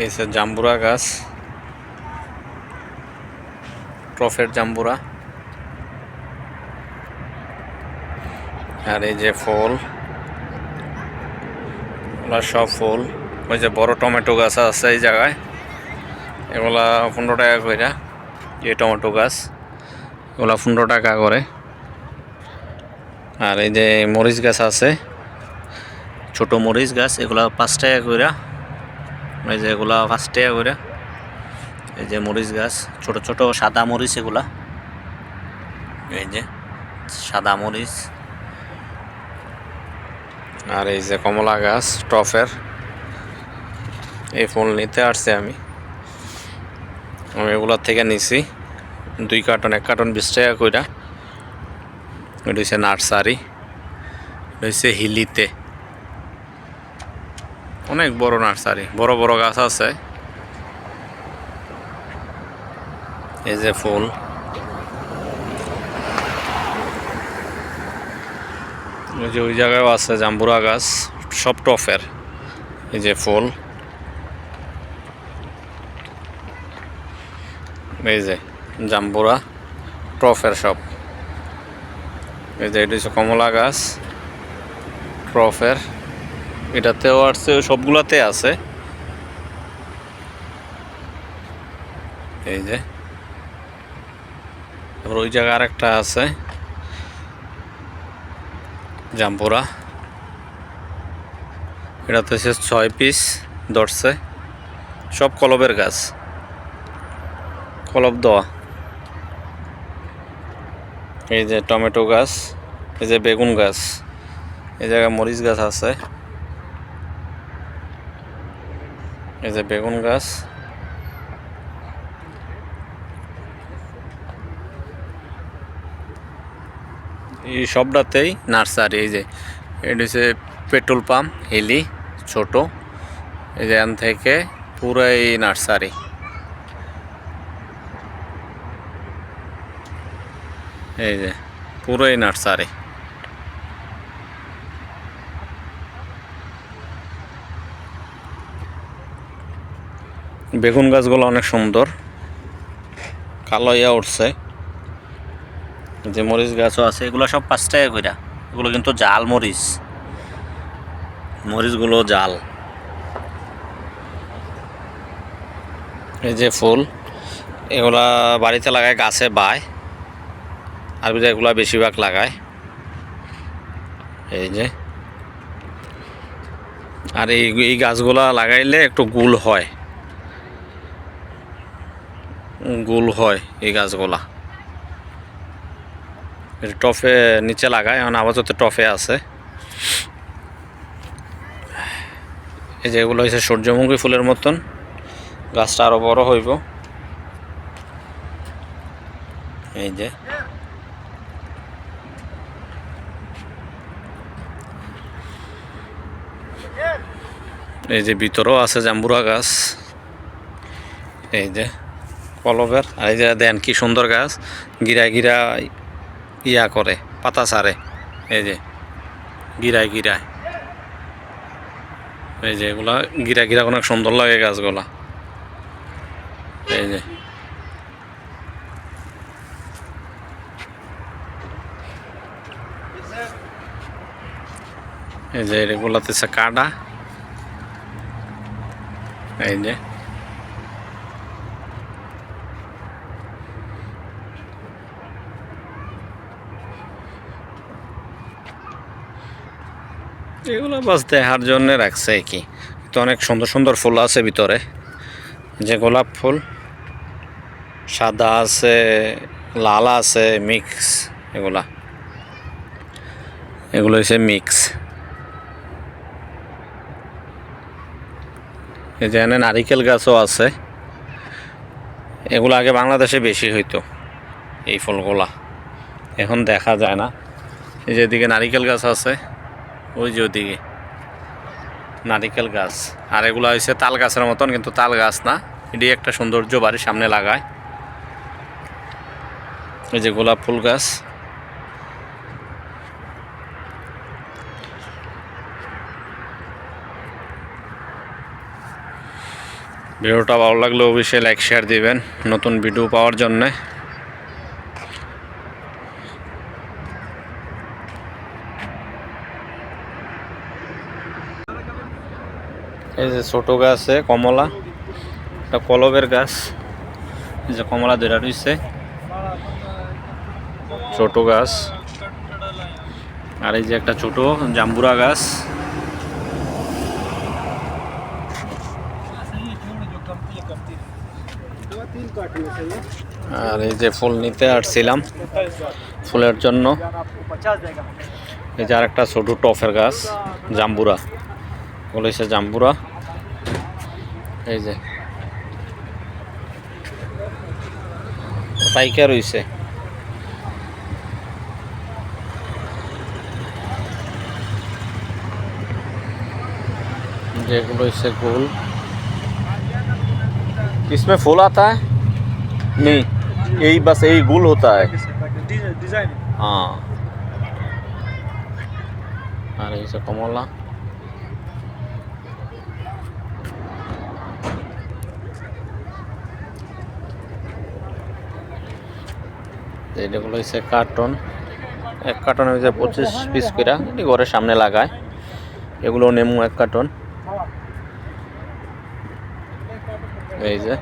যে জাম্বুরা গাছ। ট্রফের জাম্বুরা। আর এই যে ফুল। এগুলা সব ফুল। ওই যে বড় টমেটো গাছ আছে এই জায়গায়। এগুলা পনেরো টাকা করে এই টমেটো গাছ। এগুলা পনেরো টাকা করে। আর এই যে মরিচ গাছ আছে। ছোট মরিচ গাছ, এগুলা পাঁচ টাকা করে এই যে এগুলা টাকা করে, এই যে মরিচ গাছ, ছোট ছোট সাদা মরিচ এগুলা। এই যে সাদা মরিচ। আর এই যে কমলা গাছ, টফের। এই ফুল নিতে আসছে আমি। আমি এগুলোর থেকে নিছি। দুই কার্টন, এক কার্টন বিশ টাকা কইরা। এটা হচ্ছে নার্সারি। এটা হচ্ছে হিলিতে। অনেক বড় নার্সারি, বড় বড় গাছ আছে। এই যে ফুল। ওই যে ওই জায়গায়ও আছে জাম্বুরা গাছ, সব টফের। এই যে ফুল। এই যে জাম্বুরা, টফের সব। এই যে এটা কমলা গাছ ট্রফের এটাতেও আসছে, সবগুলাতে আছে। এই যে। তারপর ওই জায়গায় আরেকটা আছে। জাম্পুরা। এটাতে সে ছয় পিস ধরছে। সব কলবের গাছ। কলব দেওয়া। এই যে টমেটো গাছ, এই যে বেগুন গাছ। এই জায়গায় মরিচ গাছ আছে। এই যে বেগুন গাছ। এই সবটাতেই নার্সারি, এই যে এটা হচ্ছে পেট্রোল পাম্প, হিলি ছোট। এই যে এখান থেকে পুরাই নার্সারি। এই যে পুরোই নার্সারি। বেগুন গাছগুলো অনেক সুন্দর। কালো ইয়া উঠছে। যে মরিচ গাছও আছে, এগুলো সব পাঁচ টাকা কইরা। এগুলো কিন্তু জাল মরিচ। মরিচগুলো জাল। এই যে ফুল, এগুলা বাড়িতে লাগায়, গাছে বায়। আর এগুলা বেশিরভাগ লাগায়। এই যে। আর এই এই গাছগুলা লাগাইলে একটু গুল হয়। গুল হয় এই গাছগুলা। টফে নিচে লাগায়, এখন আপাতত টফে আছে। এই যে এগুলো হচ্ছে সূর্যমুখী ফুলের মতন, গাছটা আরও বড় হইব। এই যে। এই যে ভিতরেও আছে জাম্বুরা গাছ। এই যে। কলবের আর এই যে দেন কি সুন্দর গাছ। গিরায় গিরা ইয়া করে, পাতা সারে। এই যে, গিরায় গিরায়। এই যে এগুলা গিরা গিরা অনেক সুন্দর লাগে গাছগুলা। এই যে। এই যে এগুলাতে কাটা। এই যে। এগুলো বাস দেখার জন্য রাখছে কি তো অনেক সুন্দর সুন্দর ফুল আছে ভিতরে। যে গোলাপ ফুল, সাদা আছে, লাল আছে, মিক্স এগুলা। এগুলো হচ্ছে মিক্স। এখানে নারিকেল গাছও আছে। এগুলো আগে বাংলাদেশে বেশি হইতো, এই ফুলগুলা। এখন দেখা যায় না। এই যে এদিকে নারিকেল গাছ আছে। ওই যে ওদিকে। নারিকেল গাছ। আর এগুলো হচ্ছে তাল গাছের মতন, কিন্তু তাল গাছ না। এটি একটা সৌন্দর্য বাড়ির সামনে লাগায়। এই যে গোলাপ ফুল গাছ। ভিডিওটা ভালো লাগলে অবশ্যই লাইক শেয়ার দিবেন। নতুন ভিডিও পাওয়ার জন্যে। এই যে ছোটো আছে কমলা একটা কলবের গাছ। এই যে কমলা ধরা রয়েছে। ছোট গাছ। আর এই যে একটা ছোট জাম্বুরা গাছ। আর এই যে ফুল নিতে আসছিলাম ফুলের জন্য। এই যে আর একটা ছোট টফের গাছ, জাম্বুরা। বলেছে জাম্বুরা এই যে পাইকা রয়েছে যেগুলো হচ্ছে গোল इसमें फूल आता है नहीं यही बस यही गुल होता है डिजाइन हाँ আর এই যে এটাগুলো হচ্ছে কার্টন। এক কার্টন হয়েছে পঁচিশ পিস করে এটি ঘরের সামনে লাগায়। এগুলো নেমু এক কার্টন। এই যে।